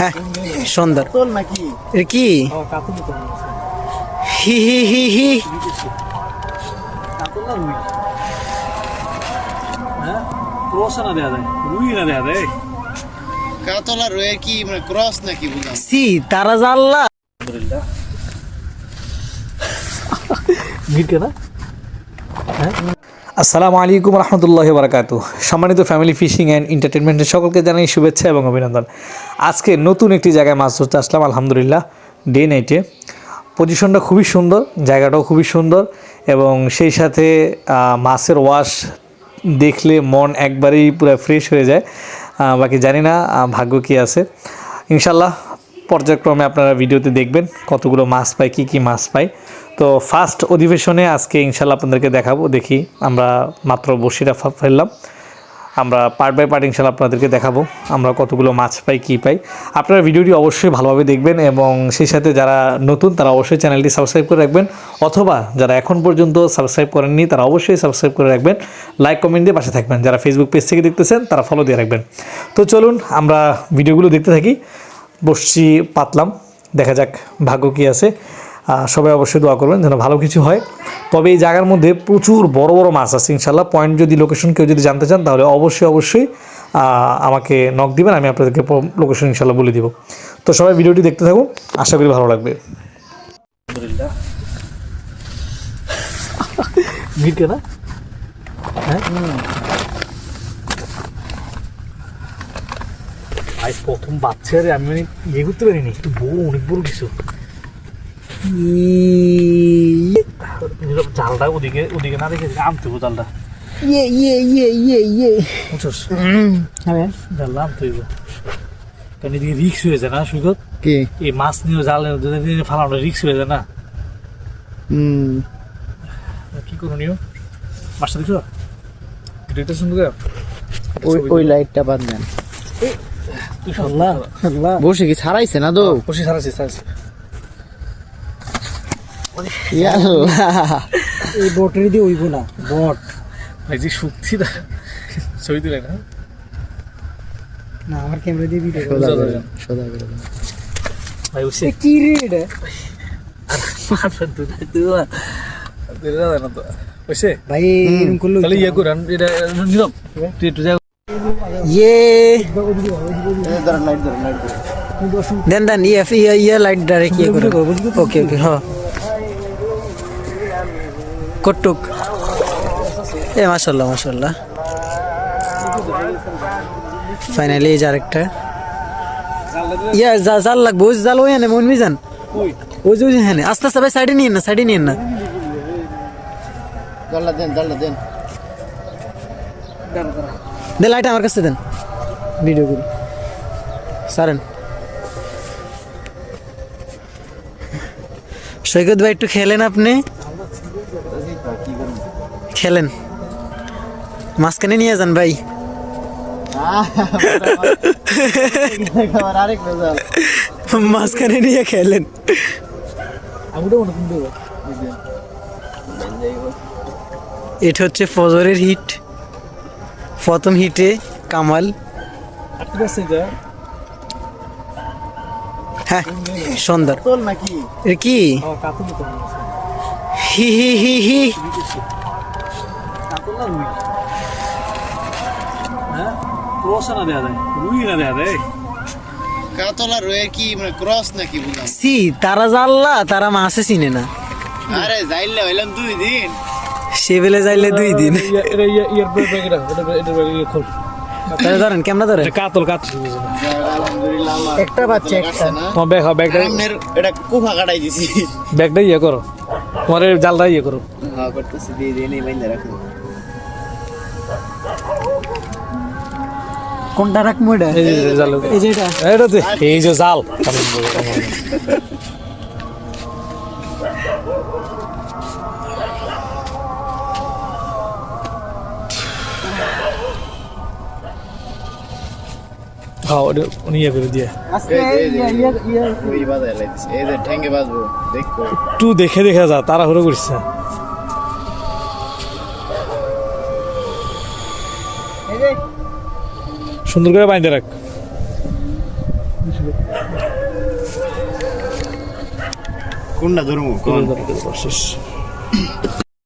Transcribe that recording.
হ্যাঁ সুন্দর। তোল নাকি এ কি? হি হি হি হি। কাতলা রয়ে কি মানে ক্রস নাকি বুঝলাম তারা জাল্লা না আসসালামু আলাইকুম রহমতুল্লাহ বারাকাতু। সম্মানিত ফ্যামিলি ফিশিং অ্যান্ড এন্টারটেনমেন্টের সকলকে জানাই শুভেচ্ছা এবং অভিনন্দন। আজকে নতুন একটি জায়গায় মাছ ধরতে আসলাম, আলহামদুলিল্লাহ ডে নাইটে পজিশনটা খুবই সুন্দর, জায়গাটাও খুবই সুন্দর এবং সেই সাথে মাছের ওয়াশ দেখলে মন একবারেই পুরো ফ্রেশ হয়ে যায়। বাকি জানি না ভাগ্য কী আছে। ইনশাল্লাহ পর্যায়ক্রমে আপনারা ভিডিওতে দেখবেন কতগুলো মাছ পায়, কী কী মাছ পাই তো ফার্স্ট অধিবেশনে আজকে ইনশাল্লাহ আপনাদেরকে দেখাবো, দেখি আমরা মাত্র বসিটা ফেললাম। আমরা পার্ট বাই পার্ট ইনশাল্লাহ আপনাদেরকে দেখাবো, আমরা কতগুলো মাছ পাই, কী পাই। আপনারা ভিডিওটি অবশ্যই ভালোভাবে দেখবেন এবং সেই সাথে যারা নতুন, তারা অবশ্যই চ্যানেলটি সাবস্ক্রাইব করে রাখবেন। অথবা যারা এখন পর্যন্ত সাবস্ক্রাইব করেননি, তারা অবশ্যই সাবস্ক্রাইব করে রাখবেন। লাইক কমেন্ট দিয়ে পাশে থাকবেন। যারা ফেসবুক পেজ থেকে দেখতেছেন, তারা ফলো দিয়ে রাখবেন। তো চলুন, আমরা ভিডিওগুলো দেখতে থাকি। বসছি, পাতলাম। দেখা যাক ভাগ্য কী আছে। সবাই অবশ্যই দোয়া করবেন যেন ভালো কিছু হয়। তবে এই জায়গার মধ্যে প্রচুর বড় বড় মাছ আছে ইনশাল্লাহ পয়েন্ট যদি লোকেশন কেউ যদি জানতে চান তাহলে অবশ্যই অবশ্যই আমাকে নক দিবেন আমি আপনাদেরকে লোকেশন ইনশাল্লাহ বলে দিব। তো সবাই ভিডিওটি দেখতে থাকুন আশা করি ভালো লাগবে। না? হ্যাঁ? আজ প্রথম বাচ্চা রে আমি মানে ইয়ে করতে পারিনি একটু বড় অনেক বড় কিছু। জালটা ওদিকে ওদিকে না দেখে জালটা। ইয়ে ইয়ে ইয়ে ইয়ে ইয়ে। বুঝছস? হইব। কারণ এদিকে রিক্স হয়ে যায় না কি? এই মাছ নিয়ে জাল ফালানো রিক্স হয়ে যায় না। হুম। কি করণীয় মাছটা দেখছ? সুন্দর করে ওই ওই লাইটটা বাদ দেন। বসে কি ছাড়াইছে না তো? বসে সারাছি ইয়াল্লাহ এই বটের দিয়ে উইব না বট। ভাই যে শক্তি না ছবি দিলে না? না আমার ক্যামেরা দিয়ে ভিডিও সোজা করে। দেন, সোজা করে দেন। ভাই বসে কি রে এটা বসে ভাই এরকম করল তাহলে ইয়ে করেন এটা নীরব তুই একটু যা ইয়ে। এই ধরেন, লাইট ধরেন, লাইট ধরেন। দেন দেন ইয়ে লাইট ডাইরেক্ট ইয়ে করে ওকে ওকে হ্যাঁ কটুক এ মাশাল্লাহ মাশাল্লাহ ফাইনালি এই যে আরেকটা। ইয়া জাল লাগবে ওই জাল ওই আনে মন মিজান। ওই যে ওই যে হ্যাঁ আস্তে আস্তে ভাই সাইডে নিয়ে না সাইডে নিয়ে না। দে লাইট আমার কাছে দেন। ভিডিও করি। সারেন। সৈকত ভাই একটু খেলেন আপনি? খেলেন। মাঝখানে নিয়ে যান ভাই। মাঝখানে নিয়ে খেলেন। এটা হচ্ছে ফজরের হিট। প্রথম হিটে কামাল। হ্যাঁ সুন্দর। কি? হি হি হি হি না রুই হ্যাঁ ক্রস না দেয়া যায় রুই না। দেয়া যায় কাতলা রয়ে কি মানে ক্রস নাকি বুঝলাম সি তারা জাল্লা তারা মাছে চিনে না আরে যাইলে হইলাম দুই দিন সে বেলে যাইলে দুই দিন তাহলে ধরেন কেমন ধরেন? কাতল কাতল। একটা বাচ্চা একটা। ব্যাগ ব্যাগটা এটা কুফা কাটাই দিছি। ব্যাগটা ইয়ে করো। তোমার জালটা ইয়ে করো। হ্যাঁ করতেছি দিয়ে দিয়ে নেই বাইন্দা রাখো। কোনটা রাখব এটা? এই যে এটা? এই যে জাল। হ্যাঁ ওটা উনি ইয়ে করে দিয়ে। ওই বাজায় লাইতেছে এই যে ঠ্যাঙ্গে বাজবো দেখো একটু দেখে দেখে যা তাড়াহুড়ো করিস না। সুন্দর করে বাইন্ধে রাখ। কোনটা ধরবো? কোন? শেষ